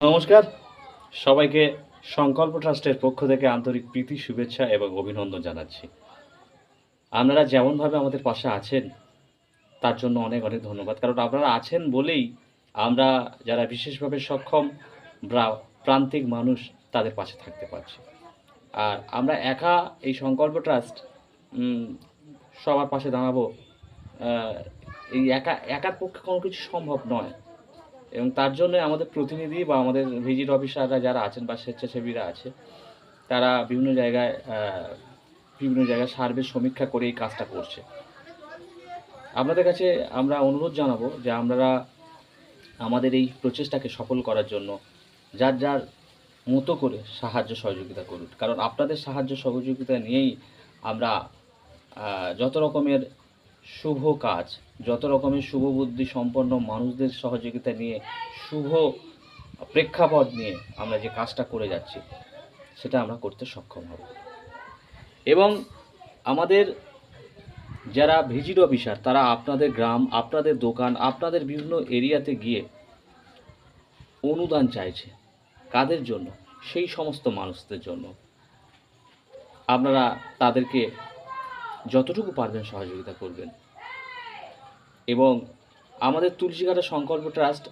নমস্কার। সবাইকে সংকল্প ট্রাস্টের পক্ষ থেকে আন্তরিক প্রীতি, শুভেচ্ছা এবং অভিনন্দন জানাচ্ছি। আপনারা যেমনভাবে আমাদের পাশে আছেন, তার জন্য অনেক অনেক ধন্যবাদ। কারণ আপনারা আছেন বলেই আমরা যারা বিশেষভাবে সক্ষম প্রান্তিক মানুষ, তাদের পাশে থাকতে পারছি। আর আমরা একা এই সংকল্প ট্রাস্ট সবার পাশে দাঁড়াবো এই একা, একার পক্ষে কোনো কিছু সম্ভব নয়। এবং তার জন্য আমাদের প্রতিনিধি বা আমাদের ভিজিট অফিসাররা যারা আছেন বা স্বেচ্ছাসেবীরা আছে, তারা বিভিন্ন জায়গায় বিভিন্ন জায়গায় সার্ভে সমীক্ষা করে এই কাজটা করছে। আপনাদের কাছে আমরা অনুরোধ জানাব যে আমরা আমাদের এই প্রচেষ্টাকে সফল করার জন্য যার যার মতো করে সাহায্য সহযোগিতা করুন। কারণ আপনাদের সাহায্য সহযোগিতা নিয়েই আমরা যত রকমের শুভ কাজ। যত রকমের শুভ বুদ্ধি সম্পন্ন মানুষদের সহযোগিতা নিয়ে, শুভ প্রেক্ষাপট নিয়ে আমরা যে কাজটা করে যাচ্ছি, সেটা আমরা করতে সক্ষম হব। এবং আমাদের যারা ভিজিট অফিসার, তারা আপনাদের গ্রাম, আপনাদের দোকান, আপনাদের বিভিন্ন এরিয়াতে গিয়ে অনুদান চাইছে কাদের জন্য? সেই সমস্ত মানুষদের জন্য। আপনারা তাদেরকে যতটুকু পারবেন সহযোগিতা করবেন। এবং আমাদের তুলসীঘাটা সংকল্প ট্রাস্ট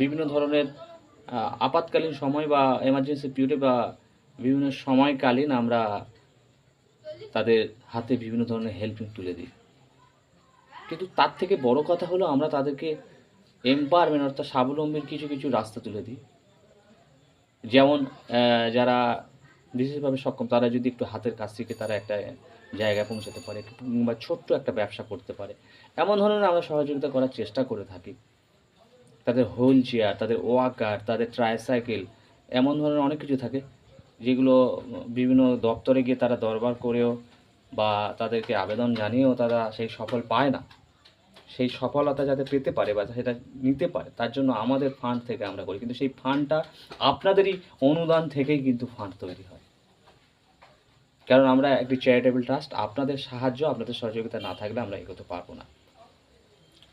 বিভিন্ন ধরনের আপাতকালীন সময় বা এমার্জেন্সি পিরিয়ডে বা বিভিন্ন সময়কালীন আমরা তাদের হাতে বিভিন্ন ধরনের হেল্পিং তুলে দিই। কিন্তু তার থেকে বড় কথা হলো আমরা তাদেরকে এম্পাওয়ারমেন্ট অর্থাৎ স্বাবলম্বীর কিছু কিছু রাস্তা তুলে দিই। যেমন যারা বিশেষভাবে সক্ষম, তারা যদি একটু হাতের কাছ থেকে তারা একটা জায়গায় পৌঁছাতে পারে কিংবা ছোট্ট একটা ব্যবসা করতে পারে। এমন ধরনের আমরা সহযোগিতা করার চেষ্টা করে থাকি। তাদের হুইল চেয়ার, তাদের ওয়াকার, তাদের ট্রাইসাইকেল এমন ধরনের অনেক কিছু থাকে যেগুলো বিভিন্ন দপ্তরে গিয়ে তারা দরবার করেও বা তাদেরকে আবেদন জানিয়েও তারা সেই সফল পায় না। সেই সফলতা যাতে পেতে পারে বা সেটা নিতে পারে, তার জন্য আমাদের ফান্ড থেকে আমরা করি। কিন্তু সেই ফান্ডটা আপনাদেরই অনুদান থেকেই কিন্তু ফান্ড তৈরি হয়। কারণ আমরা একটি চ্যারিটেবল ট্রাস্ট আপনাদের সাহায্য, আপনাদের সহযোগিতা না থাকলে আমরা এগোতে পারব না।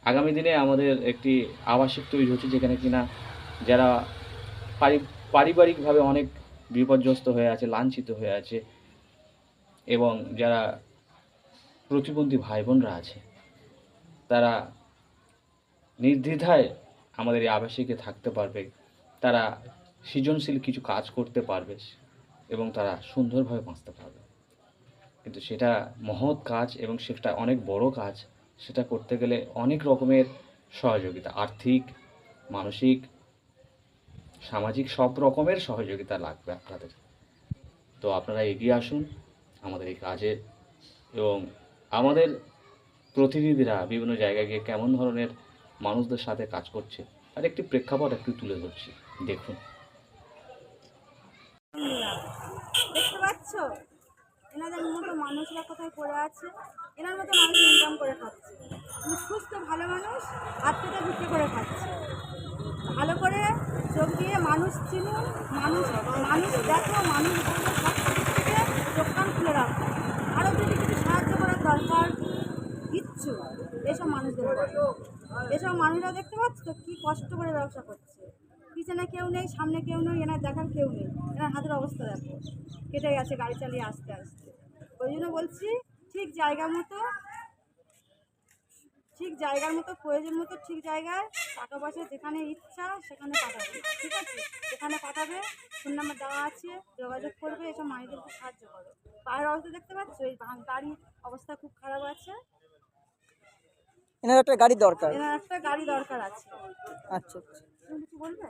আগামী দিনে আমাদের একটি আবাসিক তৈরি হচ্ছে যেখানে কিনা যারা পারি- পারিবারিকভাবে অনেক বিপর্যস্ত হয়ে আছে, লাঞ্ছিত হয়ে আছে এবং যারা প্রতিবন্ধী ভাই বোনরা আছে, তারা নির্দ্বিধায় আমাদের এই আবাসিকে থাকতে পারবে, তারা সৃজনশীল কিছু কাজ করতে পারবে এবং তারা সুন্দরভাবে বাঁচতে পারবে। কিন্তু সেটা মহৎ কাজ এবং সেটা অনেক বড় কাজ। সেটা করতে গেলে অনেক রকমের সহযোগিতা, আর্থিক, মানসিক, সামাজিক সব রকমের সহযোগিতা লাগবে আপনাদের। তো আপনারা এগিয়ে আসুন আমাদের এই কাজে এবং আমাদের প্রতিনিধিরা বিভিন্ন জায়গায় গিয়ে কেমন ধরনের মানুষদের সাথে কাজ করছে আর একটি প্রেক্ষাপট একটু তুলে ধরছি। দেখুন। দেখতে পাচ্ছ? এনাদের মতো মানুষরা কোথায় পড়ে আছে, এনার মতো মানুষ ইনকাম করে খাচ্ছে। কিন্তু সুস্থ, ভালো মানুষ হাত পেতে করে খাচ্ছে। ভালো করে চোখ দিয়ে মানুষ চিনুন, মানুষ মানুষ দেখো, মানুষ সব চোখ খুলে রাখো। আরও যদি কিছু সাহায্য করার দরকার, কিচ্ছু এসব মানুষদের এসব মানুষরা দেখতে পাচ্ছ তো কী কষ্ট করে ব্যবসা করছে। পিছনে কেউ নেই, সামনে কেউ নেই, এনার দেখার কেউ নেই। এনার হাতের অবস্থা দেখো। কেটে গেছে, গাড়ি চালিয়ে আসতে আসতে। ওই জন্য বলছি ঠিক জায়গা মতো ঠিক জায়গার মতো প্রয়োজন মতো ঠিক জায়গায় টাকা পয়সা যেখানে ইচ্ছা সেখানে পাঠাবে। ঠিক আছে? যেখানে পাঠাবে ফোন নাম্বার দেওয়া আছে যোগাযোগ করবে এসব মানুষদেরকে সাহায্য করো পায়ের অবস্থা দেখতে পাচ্ছ? এই বা- গাড়ির অবস্থা খুব খারাপ আছে। এনার একটা গাড়ি দরকার। এনার একটা গাড়ি দরকার আছে। আচ্ছা আচ্ছা। তুমি কিছু বলবে?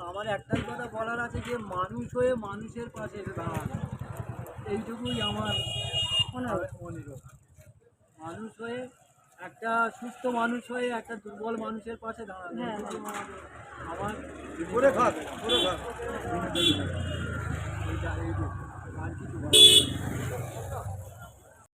আমার একটাই কথা বলার আছে যে মানুষ হয়ে মানুষের পাশে এসে দাঁড়ানো। এইটুকুই আমার অনুরোধ। মানুষ হয়ে একটা সুস্থ মানুষ হয়ে একটা দুর্বল মানুষের পাশে দাঁড়ানো। হ্যাঁ, আমার- আমার করে খাক করে খাক আর কিছু।